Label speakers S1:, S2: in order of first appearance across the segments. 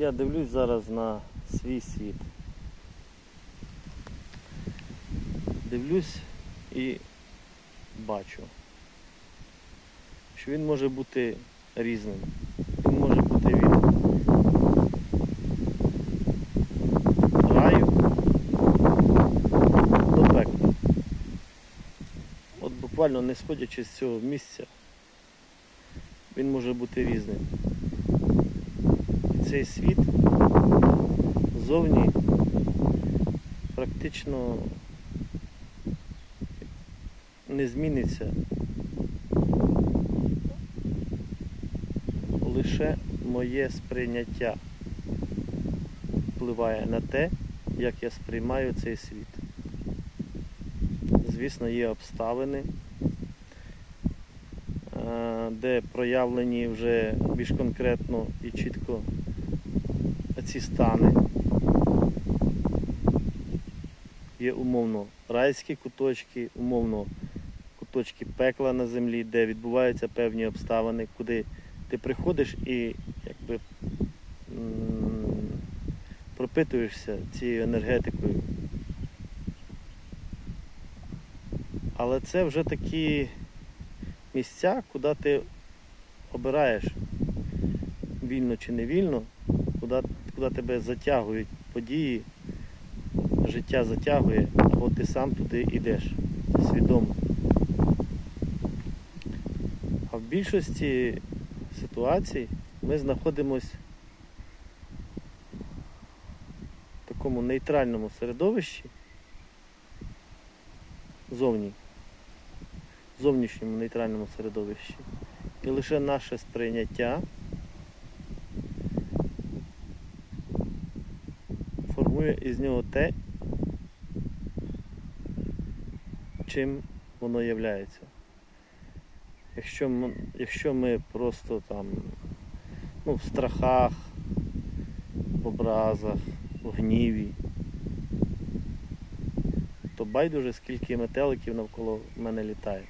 S1: я дивлюсь зараз на свій світ. Дивлюсь і бачу, що він може бути різним. Він може бути від раю до пекла. От буквально не сходячи з цього місця, він може бути різним. Цей світ зовні практично не зміниться. Лише моє сприйняття впливає на те, як я сприймаю цей світ. Звісно, є обставини, е, де проявлені вже більш конкретно і чітко ці стани. Є умовно райські куточки, умовно куточки пекла на землі, де відбуваються певні обставини, куди ти приходиш і якби пропитуєшся цією енергетикою. Але це вже такі місця, куди ти обираєш вільно чи не вільно, куди тебе затягують події, життя затягує, або ти сам туди йдеш свідомо. А в більшості ситуацій ми знаходимося в такому нейтральному середовищі, зовні, зовнішньому нейтральному середовищі. І лише наше сприйняття формує із нього те, чим воно являється. Якщо ми, якщо ми просто там ну, в страхах, в образах, в гніві, то байдуже скільки метеликів навколо мене літає.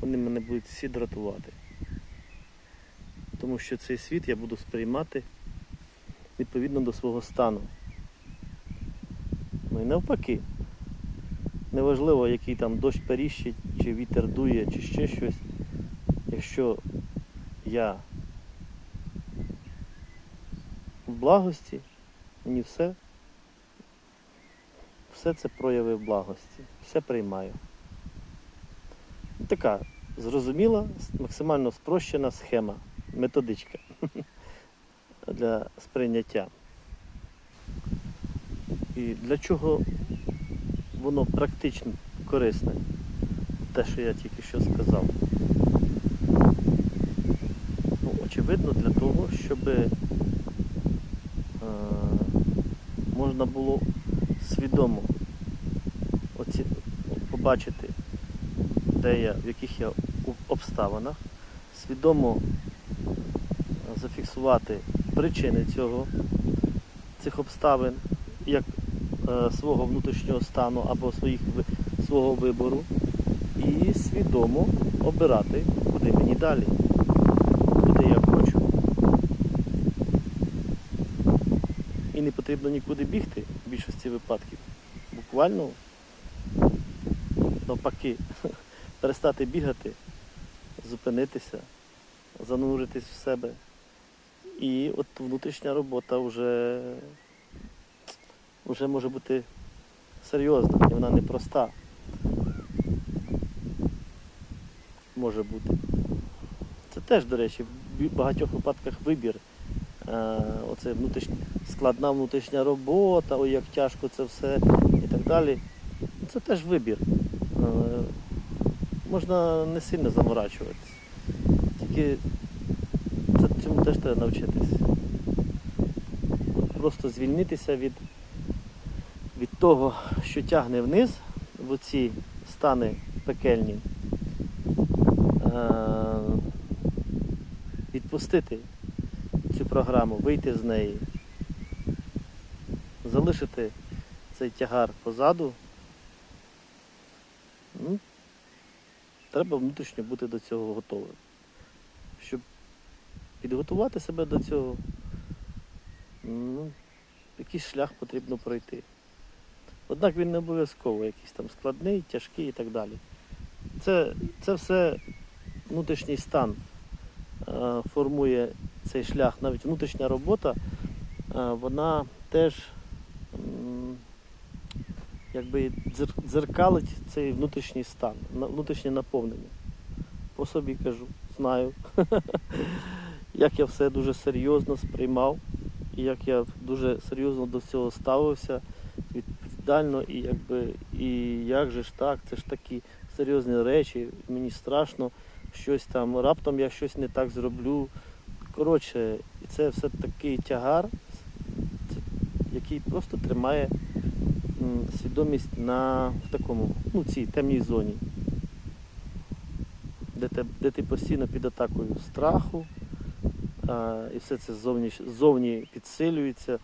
S1: Вони мене будуть всі дратувати. Тому що цей світ я буду сприймати відповідно до свого стану. Ну і навпаки. Неважливо, який там дощ періщить, чи вітер дує, чи ще щось. Якщо я в благості, мені все, все це прояви в благості, все приймаю. Така зрозуміла, максимально спрощена схема, методичка для сприйняття. І для чого воно практично корисне, те, що я тільки що сказав. Ну, очевидно, для того, щоб е, можна було свідомо оці, побачити, де я, в яких я обставинах, свідомо зафіксувати причини цього, цих обставин, як свого внутрішнього стану або своїх, свого вибору і свідомо обирати, куди мені далі, куди я хочу. І не потрібно нікуди бігти в більшості випадків. Буквально навпаки, перестати бігати, зупинитися, зануритись в себе. І от внутрішня робота вже вже може бути серйозна і вона непроста. Може бути. Це теж, до речі, в багатьох випадках вибір. Е, Оце внутрішня, складна внутрішня робота, ой, як тяжко це все і так далі. Це теж вибір. Е, Можна не сильно заморачуватись. Тільки це, цьому теж треба навчитись. Просто звільнитися від від того, що тягне вниз в оці стани пекельні, е, відпустити цю програму, вийти з неї, залишити цей тягар позаду. Ну, треба внутрішньо бути до цього готовим. Щоб підготувати себе до цього, ну, якийсь шлях потрібно пройти. Однак він не обов'язково якийсь там складний, тяжкий і так далі. Це, це все внутрішній стан е, формує цей шлях. Навіть внутрішня робота, е, вона теж м, якби дзер- дзеркалить цей внутрішній стан, внутрішнє наповнення. По собі кажу, знаю, як я все дуже серйозно сприймав, і як я дуже серйозно до цього ставився, відповідально, і якби, і як же ж так, це ж такі серйозні речі, мені страшно, щось там, раптом я щось не так зроблю. Коротше, це все такий тягар, який просто тримає свідомість на в такому, ну, цій темній зоні, де, те, де ти постійно під атакою страху, а, і все це ззовні, ззовні підсилюється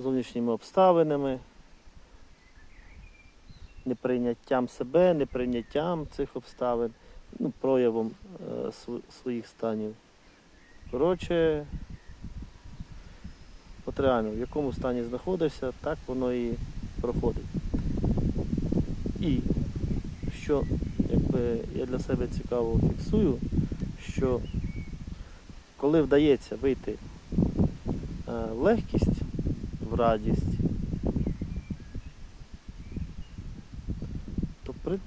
S1: зовнішніми обставинами, неприйняттям себе, неприйняттям цих обставин, ну, проявом е, св- своїх станів. Коротше, от реально, в якому стані знаходишся, так воно і проходить. І що якби, я для себе цікаво фіксую, що коли вдається вийти е, легкість, в радість, то при,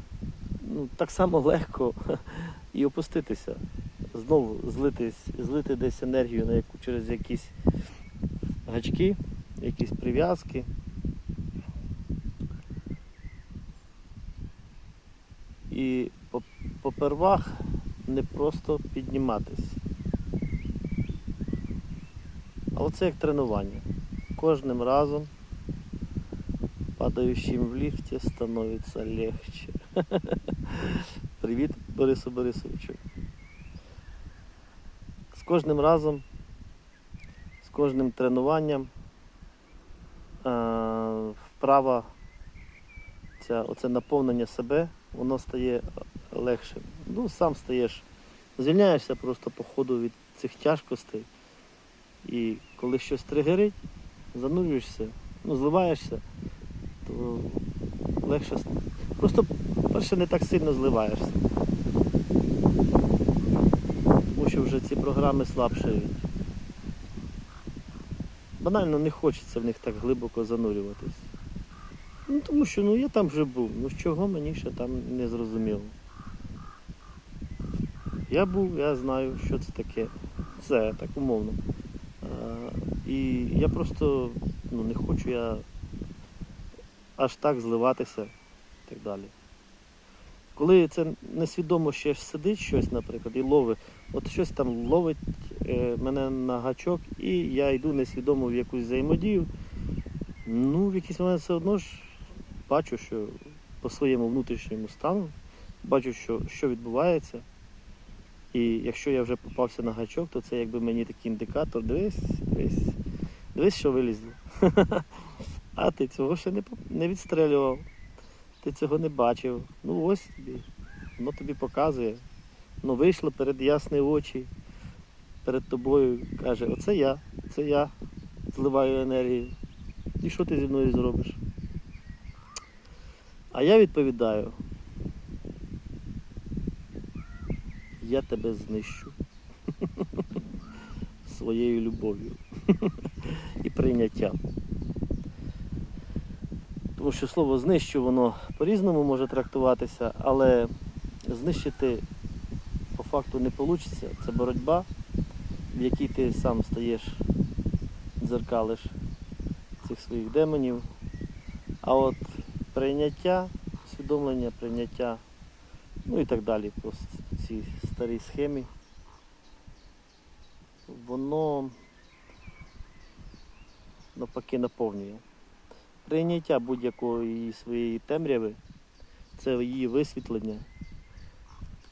S1: ну, так само легко і опуститися. Знову злитись, злити десь енергію на яку, через якісь гачки, якісь прив'язки. І по- попервах не просто підніматись. Але це як тренування. Кожним разом падающим в лифте становится легче. Привіт, Борису Борисовичу. З кожним разом, з кожним тренуванням е, вправа, ця, оце наповнення себе, воно стає легшим. Ну, сам стаєш, звільняєшся просто по ходу від цих тяжкостей. І коли щось тригерить, занурюєшся, ну, зливаєшся, то легше. Просто перше не так сильно зливаєшся. Тому що вже ці програми слабшають. Банально не хочеться в них так глибоко занурюватись. Ну, тому що ну, я там вже був. Ну з чого мені ще там не зрозуміло. Я був, я знаю, що це таке. Це так умовно. А, і я просто ну, не хочу я аж так зливатися і так далі. Коли це несвідомо ще сидить щось, наприклад, і ловить, от щось там ловить е, мене на гачок, і я йду несвідомо в якусь взаємодію, ну, в якийсь момент все одно ж бачу, що по своєму внутрішньому стану, бачу, що, що відбувається. І якщо я вже попався на гачок, то це якби мені такий індикатор, дивись, дивись, дивись, що вилізло. А ти цього ще не, відстрелював. Ти цього не бачив. Ну ось тобі. Воно тобі показує. Ну вийшло перед ясні очі, перед тобою каже, оце я, це я зливаю енергію. І що ти зі мною зробиш? А я відповідаю. Я тебе знищу своєю любов'ю і прийняттям. Тому що слово знищу, воно по-різному може трактуватися, але знищити по факту не вийде. Це боротьба, в якій ти сам стаєш, дзеркалиш цих своїх демонів. А от прийняття, усвідомлення, прийняття, ну і так далі, по с- цій старій схемі, воно навпаки наповнює. Прийняття будь-якої своєї темряви це її висвітлення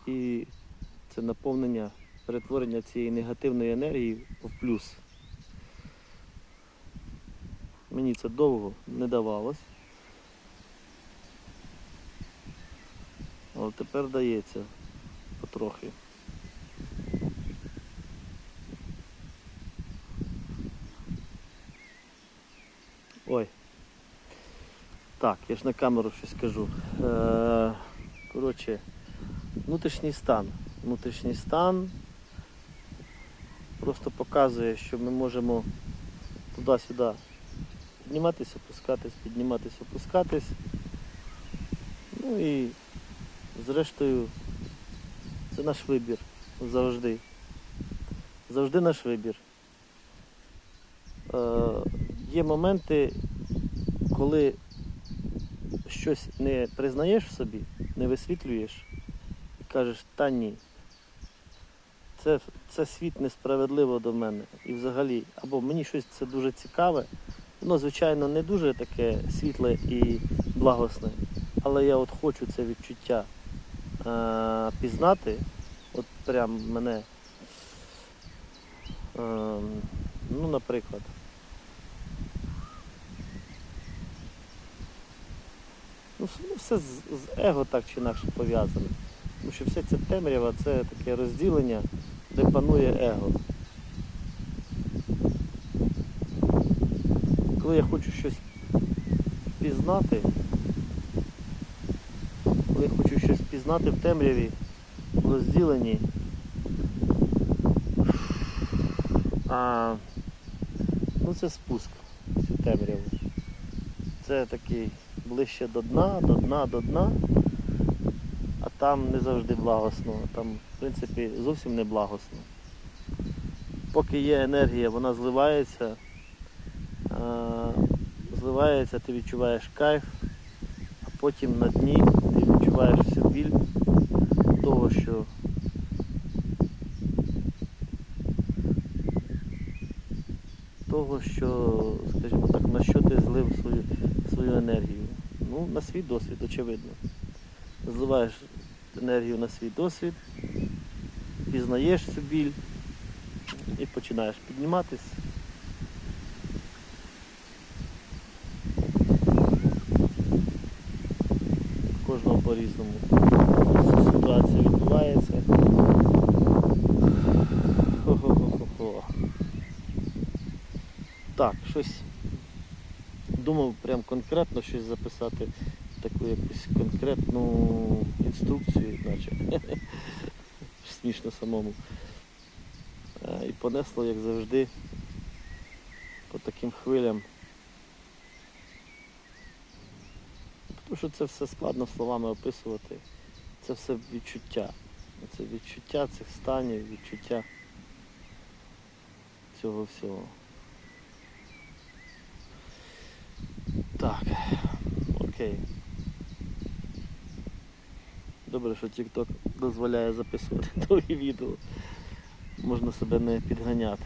S1: і це наповнення, перетворення цієї негативної енергії в плюс. Мені це довго не давалось. Але тепер дається потрохи. Ой. Так, я ж на камеру щось кажу. Е, коротше, внутрішній стан. Внутрішній стан просто показує, що ми можемо туди-сюди підніматися, опускатись, підніматися, опускатись. Ну і зрештою це наш вибір завжди. Завжди наш вибір. Е, є моменти, коли щось не признаєш в собі, не висвітлюєш і кажеш, та ні. Це, це світ несправедливо до мене. І взагалі, або мені щось це дуже цікаве. Воно, звичайно, не дуже таке світле і благосне, але я от хочу це відчуття е, пізнати. От прям мене, е, ну, наприклад. Ну, ну, все з, з его так чи інакше пов'язане. Тому що вся ця темрява це таке розділення, де панує его. Коли я хочу щось пізнати, коли хочу щось пізнати в темряві, в розділенні, а, ну це спуск цю темряву. Це такий ближче до дна, до дна, до дна, а там не завжди благосно, там, в принципі, зовсім не благосно. Поки є енергія, вона зливається, зливається, ти відчуваєш кайф, а потім на дні ти відчуваєш біль того, що того, що, скажімо так, на що ти злив свою, свою енергію. Ну, на свій досвід, очевидно. Зливаєш енергію на свій досвід, пізнаєш цю біль і починаєш підніматись. По-різному. Ситуація відбувається. Так, щось думав прям конкретно щось записати, таку якусь конкретну інструкцію, наче. Смішно самому. Е, І понесло, як завжди, по таким хвилям. Тому що це все складно словами описувати. Це все відчуття. Це відчуття цих станів, відчуття цього всього. Так, окей. Добре, що TikTok дозволяє записувати довгі відео. Можна себе не підганяти.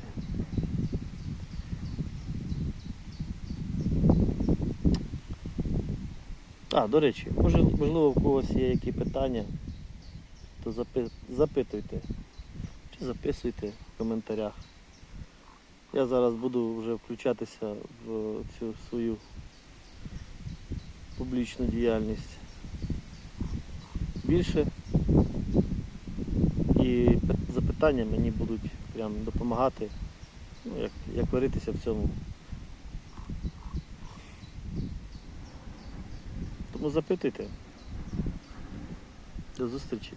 S1: А, до речі, може, можливо, у когось є які питання, то запи- запитуйте. Чи записуйте в коментарях. Я зараз буду вже включатися в цю свою публічну діяльність більше. І запитання мені будуть прям допомагати, ну, як, як варитися в цьому. Тому запитуйте. До зустрічі.